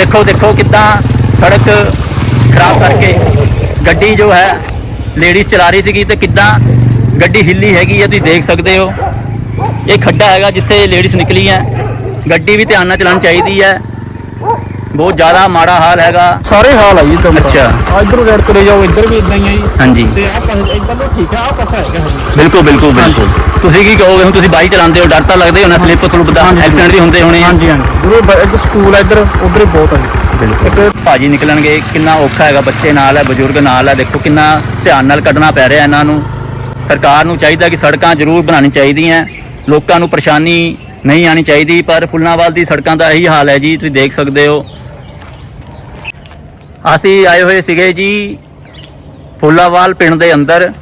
ਦੇਖੋ ਦੇਖੋ ਕਿੱਦਾਂ ਸੜਕ ਖਰਾਬ ਕਰਕੇ ਗੱਡੀ ਜੋ ਹੈ, ਲੇਡੀਜ਼ ਚਲਾ ਰਹੀ ਸੀਗੀ ਤੇ ਕਿੱਦਾਂ ਗੱਡੀ ਹਿੱਲੀ ਹੈਗੀ ਹੈ, ਤੁਸੀਂ ਦੇਖ ਸਕਦੇ ਹੋ। ਇਹ ਖੱਡਾ ਹੈਗਾ ਜਿੱਥੇ ਲੇਡੀਜ਼ ਨਿਕਲੀ ਹੈ ਗੱਡੀ ਵੀ ਧਿਆਨ ਨਾਲ ਚਲਾਉਣੀ ਚਾਹੀਦੀ ਹੈ। ਬਹੁਤ ਜ਼ਿਆਦਾ ਮਾੜਾ ਹਾਲ ਹੈਗਾ। ਸਾਰੇ ਹਾਲ ਆ ਜੀ ਤੁਮ ਅੱਛਾ। ਇਧਰ ਗੈਰ ਤੁਰੇ ਜਾਓ ਇੱਧਰ ਵੀ ਇਦਾਂ ਹੀ ਆ ਜੀ। ਹਾਂਜੀ। ਤੇ ਆਹ ਪਾਸੇ ਇੱਧਰ ਨੂੰ ਠੀਕ ਆ ਆਹ ਪਾਸਾ ਹੈਗਾ ਹਾਂਜੀ ਬਿਲਕੁਲ ਬਿਲਕੁਲ ਬਿਲਕੁਲ। ਤੁਸੀਂ ਕੀ ਕਹੋਗੇ ਹੁਣ ਤੁਸੀਂ ਬਾਈਕ ਚਲਾਉਂਦੇ ਹੋ ਡਰ ਤਾਂ ਲੱਗਦਾ ਹੋਣਾ ਸਲਿੱਪ ਸਲੁੱਪ ਦਾ ਹਾਂਜੀ। ਐਕਸੀਡੈਂਟ ਵੀ ਹੁੰਦੇ ਹੋਣੇ ਆ। ਹਾਂਜੀ ਹਾਂਜੀ। ਗੁਰੂ ਇੱਧਰ ਸਕੂਲ ਆ ਇੱਧਰ ਉਧਰ ਹੀ ਬਹੁਤ ਆ ਜੀ। ਬਿਲਕੁਲ। ਭਾਜੀ ਨਿਕਲਣਗੇ ਕਿੰਨਾ ਔਖਾ ਹੈਗਾ ਬੱਚੇ ਨਾਲ ਹੈ ਬਜ਼ੁਰਗ ਨਾਲ ਹੈ ਦੇਖੋ ਕਿੰਨਾ ਧਿਆਨ ਨਾਲ ਕੱਢਣਾ ਪੈ ਰਿਹਾ ਇਹਨਾਂ ਨੂੰ। ਸਰਕਾਰ ਨੂੰ ਚਾਹੀਦਾ ਕਿ ਸੜਕਾਂ ਜ਼ਰੂਰ ਬਣਾਉਣੀ ਚਾਹੀਦੀਆਂ। ਲੋਕਾਂ ਨੂੰ ਪਰੇਸ਼ਾਨੀ ਨਹੀਂ ਆਣੀ ਚਾਹੀਦੀ ਪਰ ਫੁੱਲਨਾਵਾਲ ਦੀ ਸੜਕਾਂ ਦਾ ਇਹੀ ਹਾਲ ਹੈ ਜੀ ਤੁਸੀਂ ਦੇਖ ਸਕਦੇ ਹੋ। ਅਸੀਂ ਆਏ ਹੋਏ ਸੀਗੇ ਜੀ ਫੁੱਲਾਵਾਲ ਪਿੰਡ ਦੇ ਅੰਦਰ।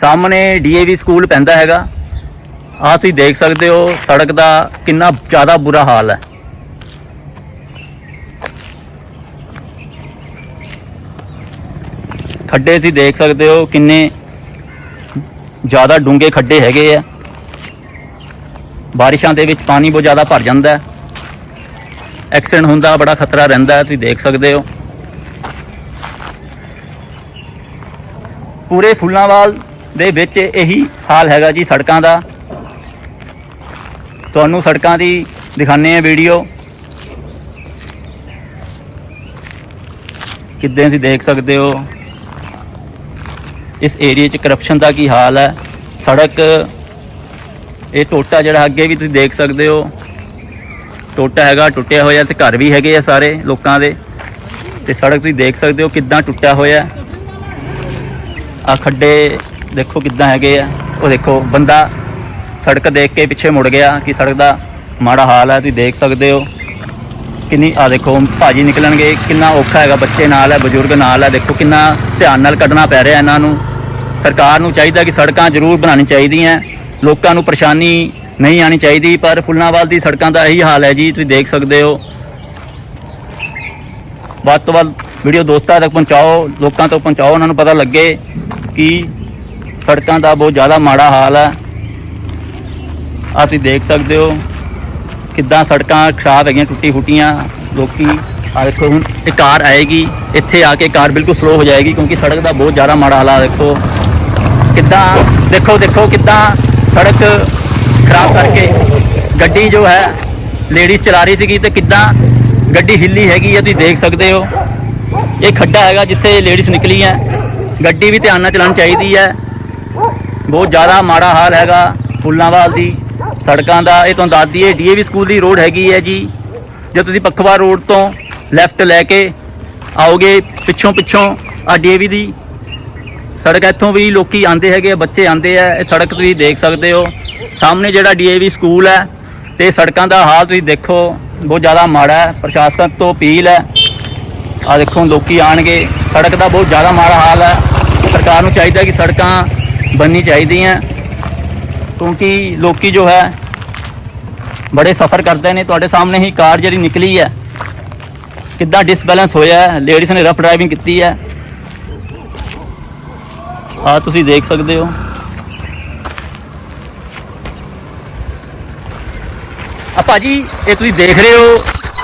ਸਾਹਮਣੇ ਡੀਏਵੀ ਸਕੂਲ ਪੈਂਦਾ ਹੈਗਾ। ਆ ਤੁਸੀਂ ਦੇਖ ਸਕਦੇ ਹੋ, ਸੜਕ ਦਾ ਕਿੰਨਾ ਜ਼ਿਆਦਾ ਬੁਰਾ ਹਾਲ ਹੈ। ਖੱਡੇ ਤੁਸੀਂ ਦੇਖ ਸਕਦੇ ਹੋ ਕਿੰਨੇ ਜ਼ਿਆਦਾ ਡੂੰਘੇ ਖੱਡੇ ਹੈਗੇ ਆ। ਬਾਰਿਸ਼ਾਂ ਦੇ ਵਿੱਚ ਪਾਣੀ ਬਹੁਤ ਜ਼ਿਆਦਾ ਭਰ ਜਾਂਦਾ ਹੈ। ਐਕਸੀਡੈਂਟ ਹੁੰਦਾ, ਬੜਾ ਖਤਰਾ ਰਹਿੰਦਾ, ਤੁਸੀਂ ਦੇਖ ਸਕਦੇ ਹੋ। ਪੂਰੇ ਫੁੱਲਾਂਵਾਲ ਦੇ ਵਿੱਚ ਇਹੀ ਹਾਲ ਹੈਗਾ ਜੀ ਸੜਕਾਂ ਦਾ। ਤੁਹਾਨੂੰ ਸੜਕਾਂ ਦੀ ਦਿਖਾਣੇ ਆ ਵੀਡੀਓ। ਕਿੱਦਾਂ ਤੁਸੀਂ ਦੇਖ ਸਕਦੇ ਹੋ? ਇਸ ਏਰੀਆ 'ਚ ਕਰਪਸ਼ਨ ਦਾ ਕੀ ਹਾਲ ਹੈ? ਸੜਕ, ਇਹ ਟੋਟਾ ਜਿਹੜਾ ਅੱਗੇ ਵੀ ਤੁਸੀਂ ਦੇਖ ਸਕਦੇ ਹੋ। ਟੋਟਾ ਹੈਗਾ, ਟੁੱਟਿਆ ਹੋਇਆ ਤੇ ਘਰ ਵੀ ਹੈਗੇ ਆ ਸਾਰੇ ਲੋਕਾਂ ਦੇ। ਤੇ ਸੜਕ ਤੁਸੀਂ ਦੇਖ ਸਕਦੇ ਹੋ ਕਿੱਦਾਂ ਟੁੱਟਿਆ ਹੋਇਆ। ਆ ਖੱਡੇ ਦੇਖੋ ਕਿੱਦਾਂ ਹੈਗੇ ਆ। ਉਹ ਦੇਖੋ, ਬੰਦਾ ਸੜਕ ਦੇਖ ਕੇ ਪਿੱਛੇ ਮੁੜ ਗਿਆ ਕਿ ਸੜਕ ਦਾ ਮਾੜਾ ਹਾਲ ਹੈ ਤੁਸੀਂ ਦੇਖ ਸਕਦੇ ਹੋ। ਕਿੰਨੀ ਆ ਦੇਖੋ, ਭਾਜੀ ਨਿਕਲਣਗੇ, ਕਿੰਨਾ ਔਖਾ ਹੈਗਾ, ਬੱਚੇ ਨਾਲ ਹੈ ਬਜ਼ੁਰਗ ਨਾਲ ਹੈ ਦੇਖੋ ਕਿੰਨਾ ਧਿਆਨ ਨਾਲ ਕੱਢਣਾ ਪੈ ਰਿਹਾ ਇਹਨਾਂ ਨੂੰ। ਸਰਕਾਰ ਨੂੰ ਚਾਹੀਦਾ ਕਿ ਸੜਕਾਂ ਜ਼ਰੂਰ ਬਣਾਉਣੀ ਚਾਹੀਦੀਆਂ। ਲੋਕਾਂ ਨੂੰ ਪਰੇਸ਼ਾਨੀ ਨਹੀਂ ਆਣੀ ਚਾਹੀਦੀ, ਪਰ ਫੁੱਲਨਾਵਾਲ ਦੀ ਸੜਕਾਂ ਦਾ ਇਹੀ ਹਾਲ ਹੈ ਜੀ, ਤੁਸੀਂ ਦੇਖ ਸਕਦੇ ਹੋ। ਵੱਧ ਤੋਂ ਵੱਧ ਵੀਡੀਓ ਦੋਸਤਾਂ ਤੱਕ ਪਹੁੰਚਾਓ, ਲੋਕਾਂ ਤੱਕ ਪਹੁੰਚਾਓ, ਉਹਨਾਂ ਨੂੰ ਪਤਾ ਲੱਗੇ ਕਿ ਸੜਕਾਂ ਦਾ ਬਹੁਤ ਜ਼ਿਆਦਾ ਮਾੜਾ ਹਾਲ ਹੈ। ਆ ਤੁਸੀਂ ਦੇਖ ਸਕਦੇ ਹੋ ਕਿੱਦਾਂ ਸੜਕਾਂ ਖਰਾਬ ਹੈਗੀਆਂ ਟੁੱਟੀ ਫੁੱਟੀਆਂ ਲੋਕੀ ਆ ਦੇਖੋ ਹੁਣ ਇਹ ਕਾਰ ਆਏਗੀ, ਇੱਥੇ ਆ ਕੇ ਕਾਰ ਬਿਲਕੁਲ ਸਲੋ ਹੋ ਜਾਏਗੀ, ਕਿਉਂਕਿ ਸੜਕ ਦਾ ਬਹੁਤ ਜ਼ਿਆਦਾ ਮਾੜਾ ਹਾਲ ਆ, ਦੇਖੋ। ਕਿੱਦਾਂ, ਦੇਖੋ ਦੇਖੋ ਕਿੱਦਾਂ ਸੜਕ ਖਰਾਬ ਕਰਕੇ ਗੱਡੀ ਜੋ ਹੈ, ਲੇਡੀਜ਼ ਚਲਾ ਰਹੀ ਸੀਗੀ ਤੇ ਕਿੱਦਾਂ ਗੱਡੀ ਹਿੱਲੀ ਹੈਗੀ ਹੈ ਤੁਸੀਂ ਦੇਖ ਸਕਦੇ ਹੋ। ਇਹ ਖੱਡਾ ਹੈਗਾ ਜਿੱਥੇ ਲੇਡੀਜ਼ ਨਿਕਲੀ ਹੈ। ਗੱਡੀ ਵੀ ਧਿਆਨ ਨਾਲ ਚਲਾਉਣੀ ਚਾਹੀਦੀ ਹੈ। ਬਹੁਤ ਜ਼ਿਆਦਾ ਮਾੜਾ ਹਾਲ ਹੈਗਾ ਫੁੱਲਾਂਵਾਲ ਦੀ, ਸੜਕਾਂ ਦਾ। ਇਹ ਤੁਹਾਨੂੰ ਦੱਸ ਦਈਏ, ਡੀਏਵੀ ਸਕੂਲ ਦੀ ਰੋਡ ਹੈਗੀ ਹੈ ਜੀ। ਜੇ ਤੁਸੀਂ ਪੱਖਵਾ ਰੋਡ ਤੋਂ ਲੈਫਟ ਲੈ ਕੇ ਆਓਗੇ ਪਿੱਛੋਂ ਪਿੱਛੋਂ ਆ ਡੀਏਵੀ ਦੀ ਸੜਕ ਇੱਥੋਂ ਵੀ ਲੋਕੀ ਆਂਦੇ ਹੈਗੇ ਬੱਚੇ ਆਂਦੇ ਆ, ਇਹ ਸੜਕ ਤੁਸੀਂ ਦੇਖ ਸਕਦੇ ਹੋ। ਸਾਹਮਣੇ ਜਿਹੜਾ ਡੀਏਵੀ ਸਕੂਲ ਹੈ ਤੇ ਸੜਕਾਂ ਦਾ ਹਾਲ ਤੁਸੀਂ ਦੇਖੋ, ਬਹੁਤ ਜ਼ਿਆਦਾ ਮਾੜਾ ਹੈ, ਪ੍ਰਸ਼ਾਸਨ ਤੋਂ ਅਪੀਲ ਹੈ। ਆ ਦੇਖੋ, ਲੋਕੀ ਆਣਗੇ ਸੜਕ ਦਾ ਬਹੁਤ ਜ਼ਿਆਦਾ ਮਾੜਾ ਹਾਲ ਹੈ। ਸਰਕਾਰ ਨੂੰ ਚਾਹੀਦਾ ਕਿ ਸੜਕਾਂ ਬਣਨੀ ਚਾਹੀਦੀਆਂ, ਕਿਉਂਕਿ ਲੋਕੀ ਜੋ ਹੈ, ਬੜੇ ਸਫ਼ਰ ਕਰਦੇ ਨੇ। ਤੁਹਾਡੇ ਸਾਹਮਣੇ ਹੀ ਕਾਰ ਜਿਹੜੀ ਨਿਕਲੀ ਹੈ, ਕਿੱਦਾਂ ਡਿਸਬੈਲੈਂਸ ਹੋਇਆ ਹੈ। ਲੇਡੀਜ਼ ਨੇ ਰਫ ਡਰਾਈਵਿੰਗ ਕੀਤੀ ਹੈ। ਆ ਤੁਸੀਂ ਦੇਖ ਸਕਦੇ ਹੋ। ਆ ਭਾਜੀ ਇਹ ਤੁਸੀਂ ਦੇਖ ਰਹੇ ਹੋ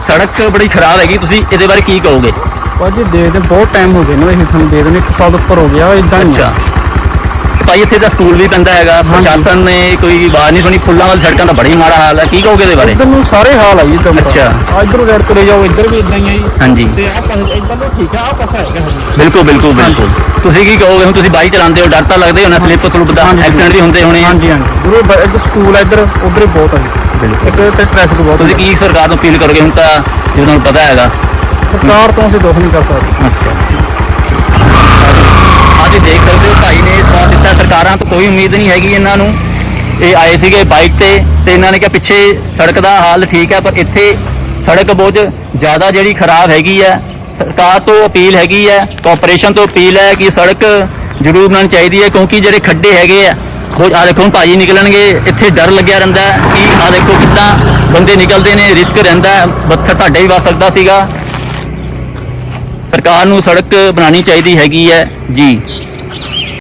ਸੜਕ ਬੜੀ ਖਰਾਬ ਹੈਗੀ ਤੁਸੀਂ ਇਹਦੇ ਬਾਰੇ ਕੀ ਕਹੋਗੇ? ਭਾਜੀ ਦੇ ਦੇ ਬਹੁਤ ਟਾਈਮ ਹੋ ਗਿਆ ਨਾ ਇਹ ਤੁਹਾਨੂੰ ਦੇ ਦੇਣੇ ਇੱਕ ਸਾਲ ਤੋਂ ਉੱਪਰ ਹੋ ਗਿਆ ਇਦਾਂ ਅੱਛਾ। ਭਾਈ ਇੱਥੇ ਦਾ ਸਕੂਲ ਵੀ ਪੈਂਦਾ ਹੈਗਾ। ਪ੍ਰਸ਼ਾਸਨ ਨੇ ਕੋਈ ਆਵਾਜ਼ ਨਹੀਂ ਸੁਣੀ। ਫੁੱਲਾਂ ਵਾਲੀ ਸੜਕਾਂ ਦਾ ਬੜੀ ਮਾੜਾ ਹਾਲ ਹੈ ਕੀ ਕਹੋਗੇ ਇਹਦੇ ਬਾਰੇ? ਇੱਧਰ ਨੂੰ ਸਾਰੇ ਹਾਲ ਆ ਜੀ ਤੁਮ ਅੱਛਾ। ਇਧਰ ਗੈਰ ਤੁਰੇ ਜਾਓ ਇੱਧਰ ਵੀ ਇਦਾਂ ਹੀ ਆ ਜੀ। ਹਾਂਜੀ। ਤੇ ਆਹ ਪਾਸੇ ਇੱਧਰ ਨੂੰ ਠੀਕ ਆ ਆਹ ਪਾਸਾ ਹੈਗਾ ਹਾਂਜੀ ਬਿਲਕੁਲ ਬਿਲਕੁਲ ਬਿਲਕੁਲ। ਤੁਸੀਂ ਕੀ ਕਹੋਗੇ? ਹੁਣ ਤੁਸੀਂ ਬਾਈਕ ਚਲਾਉਂਦੇ ਹੋ ਡਰ ਤਾਂ ਲੱਗਦਾ ਹੀ ਹੋਣਾ ਸਲਿੱਪ ਸਲੁੱਪ ਦਾ ਹਾਂਜੀ। ਐਕਸੀਡੈਂਟ ਵੀ ਹੁੰਦੇ ਹੋਣੇ ਆ। ਹਾਂਜੀ ਹਾਂਜੀ। ਗੁਰੂ ਇੱਧਰ ਸਕੂਲ ਆ ਇੱਧਰ ਉਧਰ ਹੀ ਬਹੁਤ ਆ ਜੀ। ਬਿਲਕੁਲ। ਇੱਕ ਤੇ ਟ੍ਰੈਫਿਕ ਬਹੁਤ ਤੁਸੀਂ ਕੀ ਸਰਕਾਰ ਨੂੰ ਅਪੀਲ ਕਰੋਗੇ? ਹੁਣ ਤਾਂ ਜਿਵੇਂ ਤੁਹਾਨੂੰ ਪਤਾ ਹੈਗਾ। ਸਰਕਾਰ ਤੋਂ ਅਸੀਂ ਦੁੱਖ ਨਹੀਂ ਕਰ ਸਕਦੇ। ਅੱਛਾ। ਅੱਜ ਦੇਖ ਸਕਦੇ ਹੋ ਭਾਈ ਦਿੱਤਾ ਸਰਕਾਰਾਂ ਤੋਂ, ਕੋਈ ਉਮੀਦ ਨਹੀਂ ਹੈਗੀ ਇਹਨਾਂ ਨੂੰ। ਇਹ ਆਏ ਸੀਗੇ ਬਾਈਕ ਤੇ ਤੇ ਇਹਨਾਂ ਨੇ ਕਿਹਾ ਪਿੱਛੇ ਸੜਕ ਦਾ ਹਾਲ ਠੀਕ ਹੈ, ਪਰ ਇੱਥੇ ਸੜਕ ਬਹੁਤ ਜ਼ਿਆਦਾ ਜਿਹੜੀ ਖਰਾਬ ਹੈਗੀ ਹੈ। ਸਰਕਾਰ ਤੋਂ ਅਪੀਲ ਹੈਗੀ ਹੈ ਕਾਰਪੋਰੇਸ਼ਨ ਤੋਂ ਅਪੀਲ ਹੈ ਕਿ ਸੜਕ ਜ਼ਰੂਰ ਬਣਾਉਣੀ ਚਾਹੀਦੀ ਹੈ, ਕਿਉਂਕਿ ਜਿਹੜੇ ਖੱਡੇ ਹੈਗੇ ਆ, ਉਹ ਆ ਦੇਖੋ ਹੁਣ ਭਾਜੀ ਨਿਕਲਣਗੇ, ਇੱਥੇ ਡਰ ਲੱਗਿਆ ਰਹਿੰਦਾ ਕਿ ਆ ਦੇਖੋ ਕਿੱਦਾਂ ਬੰਦੇ ਨਿਕਲਦੇ ਨੇ ਰਿਸਕ ਰਹਿੰਦਾ ਪੱਥਰ ਸਾਡੇ ਵੀ ਵੱਜ ਸਕਦਾ ਸੀਗਾ। ਸਰਕਾਰ ਨੂੰ ਸੜਕ ਬਣਾਉਣੀ ਚਾਹੀਦੀ ਹੈਗੀ ਹੈ, ਜੀ।